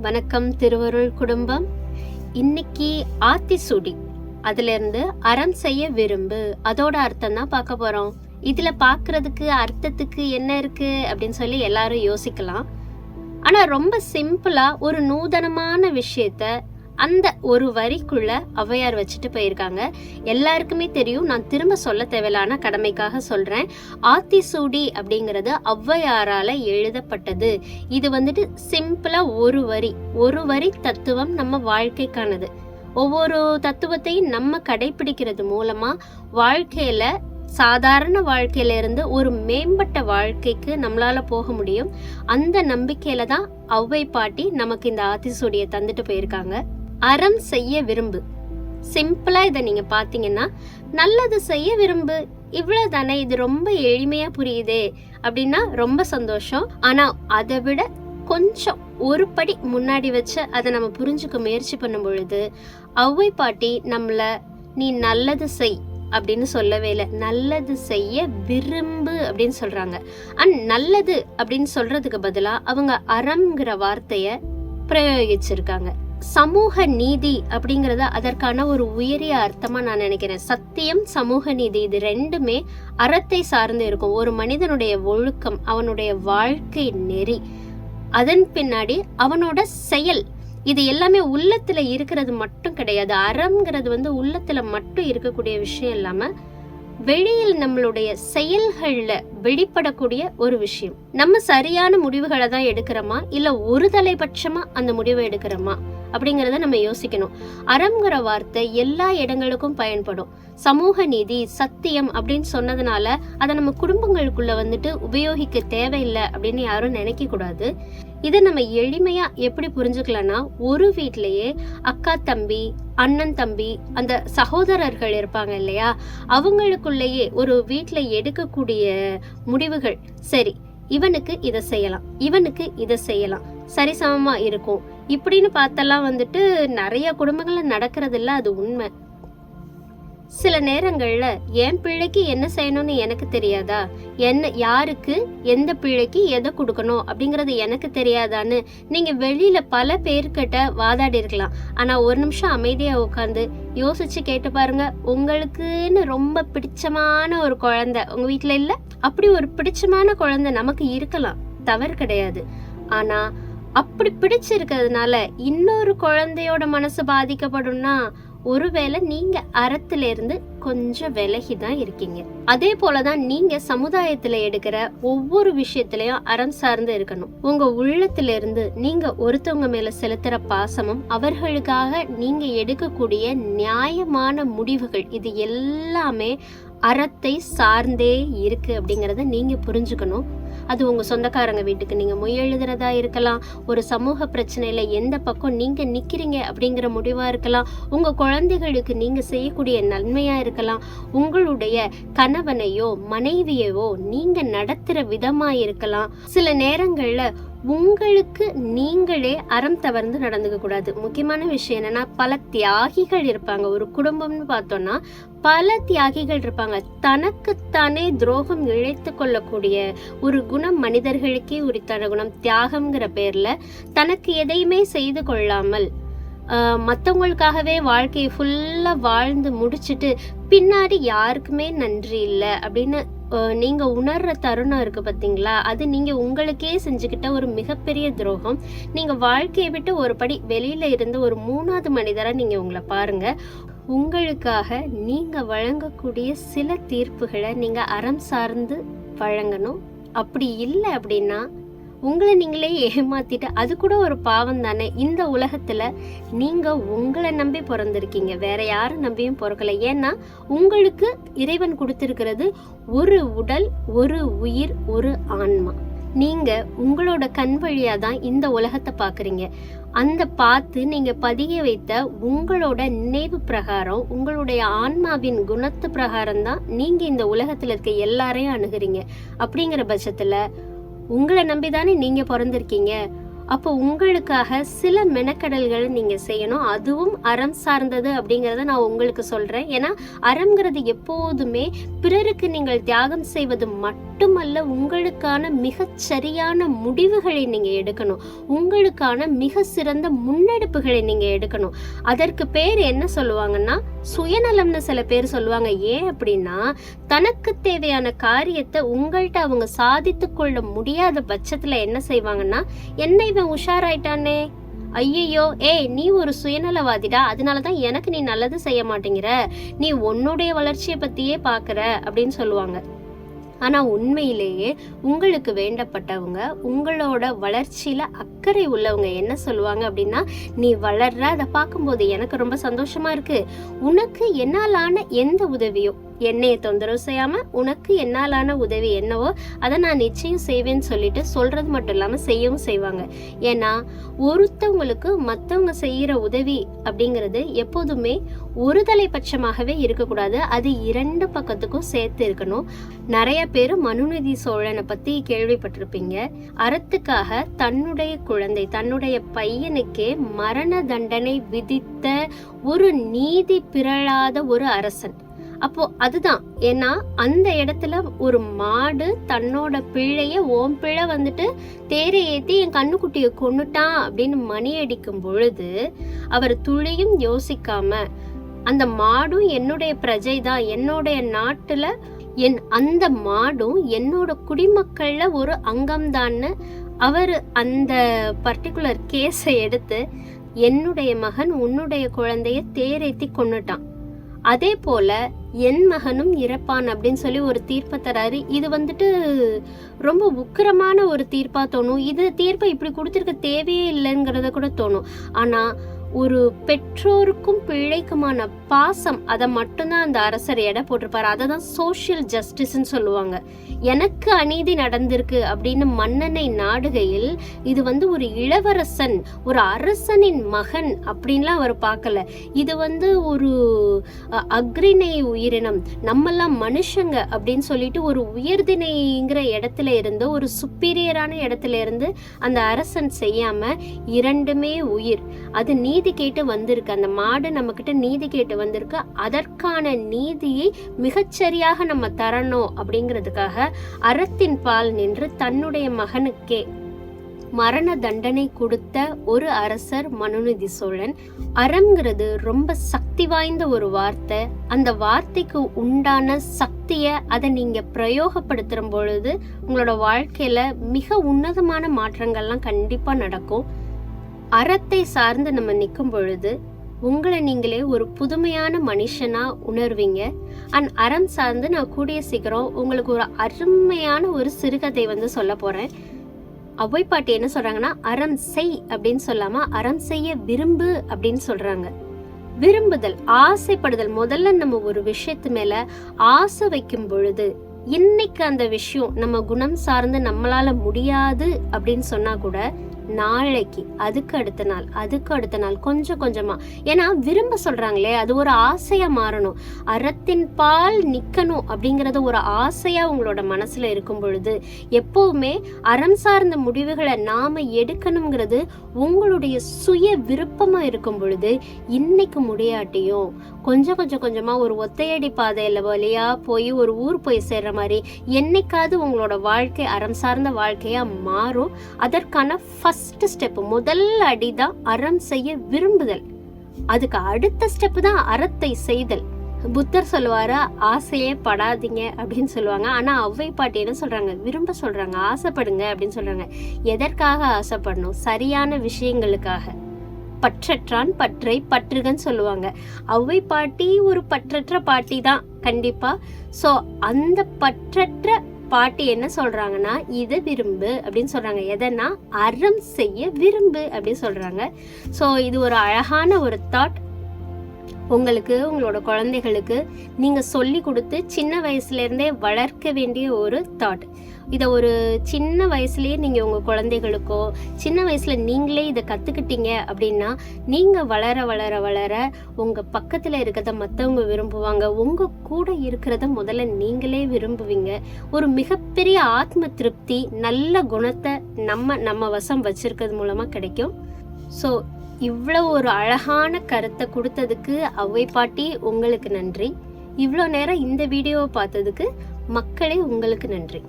வணக்கம் திருவருள் குடும்பம். இன்னைக்கு ஆத்திசூடி. சுடி இருந்து அறம் செய்ய விரும்பு. அதோட அர்த்தம் தான் பார்க்க போகிறோம் இதில் பார்க்குறதுக்கு அர்த்தத்துக்கு என்ன இருக்குது அப்படின்னு சொல்லி எல்லாரும் யோசிக்கலாம். ஆனால் ரொம்ப சிம்பிளாக ஒரு நூதனமான விஷயத்த அந்த ஒரு வரிக்குள்ள ஔவையார் வச்சுட்டு போயிருக்காங்க. எல்லாருக்குமே தெரியும். நான் திரும்ப சொல்ல தேவையில்லான கடமைக்காக சொல்றேன். ஆத்திசூடி அப்படிங்கிறது ஔவையாரால எழுதப்பட்டது. இது வந்துட்டு சிம்பிளா ஒரு வரி. ஒரு வரி தத்துவம் நம்ம வாழ்க்கைக்கானது. ஒவ்வொரு தத்துவத்தையும் நம்ம கடைபிடிக்கிறது மூலமா வாழ்க்கையில சாதாரண வாழ்க்கையில இருந்து ஒரு மேம்பட்ட வாழ்க்கைக்கு நம்மளால போக முடியும். அந்த நம்பிக்கையில தான் ஔவை பாட்டி நமக்கு இந்த ஆத்திசூடியை தந்துட்டு போயிருக்காங்க. அறம் செய்ய விரும்பு. சிம்பிளா இதை நீங்க பாத்தீங்கன்னா நல்லது செய்ய விரும்பு. இவ்வளவு தானே இது ரொம்ப எளிமையா புரியுதே அப்படின்னா ரொம்ப சந்தோஷம். ஆனா அதை விட கொஞ்சம் ஒரு படி முன்னாடி வச்சு அதை நம்ம புரிஞ்சுக்க முயற்சி பண்ணும் பொழுது அவ்வை பாட்டி நம்மள நீ நல்லது செய் அப்படின்னு சொல்லவே இல்லை. நல்லது செய்ய விரும்பு அப்படின்னு சொல்றாங்க. அண்ட் நல்லது அப்படின்னு சொல்றதுக்கு பதிலாக அவங்க அறம்ங்கிற வார்த்தைய பிரயோகிச்சிருக்காங்க. சமூக நீதி அப்படிங்கிறத அதற்கான ஒரு உயரிய அர்த்தமா நான் நினைக்கிறேன். சத்தியம் சமூக நீதி இது ரெண்டுமே அறத்தை சார்ந்து இருக்கும். ஒரு மனிதனுடைய ஒழுக்கம் அவனுடைய வாழ்க்கை நெறி அதன் பின்னாடி அவனோட செயல். இது எல்லாமே உள்ளத்துல இருக்கிறது மட்டும் கிடையாது. அறம்ங்கிறது வந்து உள்ளத்துல மட்டும் இருக்கக்கூடிய விஷயம் இல்லாம வெளியில் நம்மளுடைய செயல்கள்ல வெளிப்படக்கூடிய ஒரு விஷயம். நம்ம சரியான முடிவுகளை தான் எடுக்கிறோமா? இல்ல ஒரு தலைபட்சமா அந்த முடிவை எடுக்கிறோமா? அப்படிங்கறத நம்ம யோசிக்கணும். அறம்ங்கிற வார்த்தை எல்லா இடங்களுக்கும் பயன்படும். சமூக நீதி சத்தியம் அப்படின்னு சொன்னதுனால அதை நம்ம குடும்பங்களுக்குள்ள வந்துட்டு உபயோகிக்க தேவையில்லை அப்படின்னு யாரும் நினைக்க கூடாது இதை நம்ம எளிமையா எப்படி புரிஞ்சுக்கலாம்னா ஒரு வீட்லயே அக்கா தம்பி அண்ணன் தம்பி அந்த சகோதரர்கள் இருப்பாங்க இல்லையா? அவங்களுக்குள்ளேயே ஒரு வீட்டில் எடுக்கக்கூடிய முடிவுகள். சரி இவனுக்கு இதை செய்யலாம் இவனுக்கு இதை செய்யலாம். சரிசமமா இருக்கும். இப்படின்னு பார்த்தெல்லாம் வந்துட்டு நிறைய குடும்பங்கள்ல நடக்கிறது இல்ல அது உண்மை. சில நேரங்கள்ல என் பிள்ளைக்கு என்ன செய்யணும்னு எனக்கு தெரியாதா? என்ன யாருக்கு எந்த பிள்ளைக்கு எதை கொடுக்கணும் அப்படிங்கிறது எனக்கு தெரியாதான்னு நீங்க வெளியில பல பேர்கிட்ட வாதாடி இருக்கலாம் ஆனா ஒரு நிமிஷம் அமைதியா உட்காந்து யோசிச்சு கேட்டு பாருங்க உங்களுக்குன்னு ரொம்ப பிடிச்சமான ஒரு குழந்தை உங்க வீட்டில் இல்ல? அப்படி ஒரு பிடிச்சமான குழந்தை நமக்கு இருக்கலாம். தவறு கிடையாது. ஆனா அப்படி பிடிச்சிருக்கிறதுனால இன்னொரு குழந்தையோட மனசு பாதிக்கப்படும்னா ஒருவேளை நீங்க அறத்துல இருந்து கொஞ்சம் விலகி தான் இருக்கீங்க. அதே போலதான் நீங்க சமுதாயத்துல எடுக்கிற ஒவ்வொரு விஷயத்திலயும் அறம் சார்ந்து இருக்கணும். உங்க உள்ளத்துல இருந்து நீங்க ஒருத்தவங்க மேல செலுத்துற பாசமும் அவர்களுக்காக நீங்க எடுக்கக்கூடிய நியாயமான முடிவுகள் இது எல்லாமே அறத்தை சார்ந்தே இருக்குது அப்படிங்கிறத நீங்கள் புரிஞ்சுக்கணும். அது உங்கள் சொந்தக்காரங்க வீட்டுக்கு. நீங்கள் மொய் எழுதுறதா இருக்கலாம். ஒரு சமூக பிரச்சனையில் எந்த பக்கம் நீங்கள் நிற்கிறீங்க அப்படிங்கிற முடிவாக இருக்கலாம். உங்கள் குழந்தைகளுக்கு நீங்கள் செய்யக்கூடிய நன்மையாக இருக்கலாம். உங்களுடைய கணவனையோ மனைவியவோ நீங்கள் நடத்துகிற விதமாக இருக்கலாம். சில நேரங்களில் உங்களுக்கு நீங்களே அறம் தவர்ந்து நடந்துக்க கூடாது. முக்கியமான விஷயம் என்னன்னா பல தியாகிகள் இருப்பாங்க. ஒரு குடும்பம்னு பார்த்தோம்னா பல தியாகிகள் இருப்பாங்க. தனக்குத்தானே துரோகம் இழைத்து கொள்ளக்கூடிய ஒரு குணம் மனிதர்களுக்கே உரித்தான குணம். தியாகம்ங்கிற பேர்ல தனக்கு எதையுமே செய்து கொள்ளாமல் மற்றவங்களுக்காகவே வாழ்க்கையை ஃபுல்லாக வாழ்ந்து முடிச்சுட்டு பின்னாடி யாருக்குமே நன்றி இல்லை அப்படின்னு நீங்கள் உணர்கிற தருணம் இருக்குது பார்த்தீங்களா அது நீங்கள் உங்களுக்கே செஞ்சுக்கிட்ட ஒரு மிகப்பெரிய துரோகம். நீங்கள் வாழ்க்கையை விட்டு ஒரு படி வெளியில் இருந்து ஒரு மூணாவது மனிதராக நீங்கள் உங்களை பாருங்கள் உங்களுக்காக நீங்கள் வழங்கக்கூடிய சில தீர்ப்புகளை நீங்கள் அறம் சார்ந்து வழங்கணும். அப்படி இல்லை அப்படின்னா உங்களை நீங்களே ஏமாத்திட்டு அது கூட ஒரு பாவம் தானே. இந்த உலகத்துல நீங்க உங்களை நம்பி பிறந்திருக்கீங்க. வேற யாரும் நம்பியும் பிறக்கல. ஏன்னா உங்களுக்கு இறைவன் கொடுத்திருக்கிறது ஒரு உடல் ஒரு உயிர் ஒரு ஆன்மா. நீங்க உங்களோட கண் வழியா தான் இந்த உலகத்தை பாக்குறீங்க. அந்த பார்த்து நீங்க பதிய வைத்த உங்களோட நினைவு பிரகாரம் உங்களுடைய ஆன்மாவின் குணத்து பிரகாரம் தான் நீங்க இந்த உலகத்துல இருக்க எல்லாரையும் அணுகுறீங்க. அப்படிங்கிற பட்சத்துல உங்களை நம்பி தானே நீங்க பிறந்திருக்கீங்க. அப்போ உங்களுக்காக சில மெனக்கடல்களை நீங்க செய்யணும். அதுவும் அறம் சார்ந்தது அப்படிங்கறத நான் உங்களுக்கு சொல்றேன். ஏன்னா அறம்ங்கிறது எப்போதுமே பிறருக்கு நீங்கள் தியாகம் செய்வது மட்டும் மட்டுமல்ல உங்களுக்கான மிகச்சரியான முடிவுகளை நீங்க எடுக்கணும். உங்களுக்கான மிக சிறந்த முன்னெடுப்புகளை நீங்க எடுக்கணும். அதற்கு பேர் என்ன சொல்லுவாங்கன்னா சுயநலம்னு சில பேர் சொல்லுவாங்க. ஏன் அப்படின்னா தனக்கு தேவையான காரியத்தை உங்கள்கிட்ட அவங்க சாதித்து கொள்ள முடியாத பட்சத்துல என்ன செய்வாங்கன்னா என்ன இவன் உஷாராயிட்டானே. ஐயையோ ஏய் நீ ஒரு சுயநலவாதிடா. அதனால தான் எனக்கு நீ நல்லது செய்ய மாட்டேங்கிற. நீ உன்னுடைய வளர்ச்சியை பத்தியே பாக்குற அப்படின்னு சொல்லுவாங்க. ஆனால் உண்மையிலேயே உங்களுக்கு வேண்டப்பட்டவங்க உங்களோட வளர்ச்சியில் அக்கறை உள்ளவங்க என்ன சொல்லுவாங்க அப்படின்னா நீ வளர்ற அதை பார்க்கும்போது எனக்கு ரொம்ப சந்தோஷமாக இருக்குது உனக்கு என்னாலான எந்த உதவியோ என்னைய தொந்தரவு செய்யாம உனக்கு என்னாலான உதவி என்னவோ அதை நான் நிச்சயம் செய்வேன்னு சொல்லிட்டு சொல்றது மட்டும் இல்லாம செய்யவும் செய்வாங்க. ஏன்னா ஒருத்தவங்களுக்கு மற்றவங்க செய்யற உதவி அப்படிங்கிறது எப்போதுமே ஒருதலை பட்சமாகவே இருக்கக்கூடாது. அது இரண்டு பக்கத்துக்கும் சேர்த்து இருக்கணும். நிறைய பேர் மனுநீதி சோழனை பத்தி கேள்விப்பட்டிருப்பீங்க. அறத்துக்காக தன்னுடைய குழந்தை தன்னுடைய பையனுக்கே மரண தண்டனை விதித்த ஒரு நீதி பிறழாத ஒரு அரசன். அப்போ அதுதான். ஏன்னா அந்த இடத்துல ஒரு மாடு தன்னோட பிழைய ஓம் பிள்ளை வந்துட்டு தேரை ஏத்தி என் கண்ணுக்குட்டியை கொன்னுட்டான் அப்படின்னு மணி அடிக்கும் பொழுது அவர் துளியும் யோசிக்காம அந்த மாடும் என்னுடைய பிரஜை தான். என்னுடைய நாட்டுல என் அந்த மாடும் என்னோட குடிமக்கள்ல ஒரு அங்கம்தான்னு அவர் அந்த பர்டிகுலர் கேஸை எடுத்து என்னுடைய மகன் உன்னுடைய குழந்தைய தேரேத்தி கொண்டுட்டான் அதே போல என் மகனும் இறப்பான் அப்படின்னு சொல்லி ஒரு தீர்ப்பை தராரு. இது வந்துட்டு ரொம்ப உக்கிரமான ஒரு தீர்ப்பா தோணும். இது தீர்ப்பை இப்படி கொடுத்துருக்க தேவையே இல்லைங்கிறத கூட தோணும். ஆனா ஒரு பெற்றோருக்கும் பிள்ளைக்குமான பாசம் அதை மட்டும்தான் அந்த அரசர் எடை போட்டிருப்பாரு. அதை தான் சோஷியல் ஜஸ்டிஸ்ன்னு சொல்லுவாங்க. எனக்கு அநீதி நடந்திருக்கு அப்படின்னு மன்னனை நாடுகையில் இது வந்து ஒரு இளவரசன் ஒரு அரசனின் மகன் அப்படின்லாம் அவர் பார்க்கல. இது வந்து ஒரு அக்ரிணை உயிரினம். நம்மெல்லாம் மனுஷங்க அப்படின்னு சொல்லிட்டு ஒரு உயர்தினைங்கிற இடத்துல இருந்து ஒரு சுப்பீரியரான இடத்துல இருந்து அந்த அரசன் செய்யாம இரண்டுமே உயிர். அது நீ நீதி கேட்டு வந்திருக்கு. அந்த மாடு நம்ம கிட்ட நீதி கேட்டு வந்திருக்கு. அதற்கான நீதியை மிகச்சரியாக நம்ம தரணும் அப்படிங்கிறதுக்காக அறத்தின் பால் நின்று தன்னுடைய மகனுக்கே மரண தண்டனை கொடுத்த ஒரு அரசர் மனுநிதி சோழன். அறம்ங்கிறது ரொம்ப சக்தி வாய்ந்த ஒரு வார்த்தை. அந்த வார்த்தைக்கு உண்டான சக்தியை அதை நீங்கள் பிரயோகப்படுத்துகிற பொழுது உங்களோட வாழ்க்கையில் மிக உன்னதமான மாற்றங்கள்லாம் கண்டிப்பாக நடக்கும். அறத்தை சார்ந்து நம்ம நிற்கும் பொழுது உங்களை நீங்களே ஒரு புதுமையான மனுஷனா உணர்வீங்க. அண்ட் அறம் சார்ந்து நான் கூடிய சீக்கிரம் உங்களுக்கு ஒரு அருமையான ஒரு சிறுகதை வந்து சொல்ல போறேன். அவ்வை பாட்டி என்ன சொல்றாங்கன்னா அறம் செய் அப்படின்னு சொல்லாம அறம் செய்ய விரும்பு அப்படின்னு சொல்றாங்க. விரும்புதல் ஆசைப்படுதல் முதல்ல நம்ம ஒரு விஷயத்து மேல ஆசை வைக்கும் பொழுது இன்னைக்கு அந்த விஷயம் நம்ம குணம் சார்ந்து நம்மளால முடியாது அப்படின்னு சொன்னா கூட நாளைக்கு அதுக்கு அடுத்த நாள் அதுக்கு அடுத்த நாள் கொஞ்சம் கொஞ்சமா. ஏன்னா விரும்ப சொல்றாங்களே அது ஒரு ஆசையா மாறணும். அறத்தின் பால் நிக்கணும் அப்படிங்கறது ஒரு ஆசையா உங்களோட மனசுல இருக்கும் பொழுது எப்பவுமே அறம் சார்ந்த முடிவுகளை நாம எடுக்கணுங்கிறது உங்களுடைய சுய விருப்பமா இருக்கும் பொழுது இன்னைக்கு முடியாட்டியும் கொஞ்சம் கொஞ்சம் கொஞ்சமா ஒரு ஒத்தையடி பாதையில வழியா போய் ஒரு ஊர் போய் சேர்ற மாதிரி என்னைக்காவது உங்களோட வாழ்க்கை அறம் சார்ந்த வாழ்க்கையா மாறும். அதற்கான ஃபஸ்ட் ஃபர்ஸ்ட் ஸ்டெப் முதல் அடி தான் அறம் செய்ய விரும்புதல். அதுக்கு அடுத்த ஸ்டெப் தான் அறத்தை செய்தல். புத்தர் சொல்லுவாரு ஆசையே படாதீங்க அப்படின்னு சொல்லுவாங்க. ஆனா அவ்வை பாட்டி என்ன சொல்றாங்க? விரும்ப சொல்றாங்க ஆசைப்படுங்க அப்படின்னு சொல்றாங்க. எதற்காக ஆசைப்படணும்? சரியான விஷயங்களுக்காக. பற்றற்றான் பற்றை பற்றுகன்னு சொல்லுவாங்க. அவ்வை பாட்டி ஒரு பற்றற்ற பாட்டி தான் கண்டிப்பா. சோ அந்த பற்றற்ற பாட்டி என்ன சொல்றாங்கன்னா இதை விரும்பு அப்படின்னு சொல்றாங்க. எதனா அறம் செய்ய விரும்பு அப்படின்னு சொல்றாங்க. ஸோ இது ஒரு அழகான ஒரு தாட் உங்களுக்கு உங்களோட குழந்தைகளுக்கு நீங்கள் சொல்லி கொடுத்து சின்ன வயசுலேருந்தே வளர்க்க வேண்டிய ஒரு தாட் இதை ஒரு சின்ன வயசுலேயே நீங்கள் உங்கள் குழந்தைகளுக்கோ சின்ன வயசில் நீங்களே இதை கற்றுக்கிட்டீங்க அப்படின்னா நீங்கள் வளர வளர வளர உங்கள் பக்கத்தில் இருக்கிறத மற்றவங்க விரும்புவாங்க. உங்கள் கூட இருக்கிறத முதல்ல நீங்களே விரும்புவீங்க. ஒரு மிகப்பெரிய ஆத்ம திருப்தி நல்ல குணத்தை நம்ம நம்ம வசம் வச்சுருக்கிறது மூலமாக கிடைக்கும். ஸோ இவ்வளோ ஒரு அழகான கருத்தை கொடுத்ததுக்கு அவ்வை பாட்டி உங்களுக்கு நன்றி. இவ்வளோ நேரம் இந்த வீடியோவை பார்த்ததுக்கு மக்களே உங்களுக்கு நன்றி.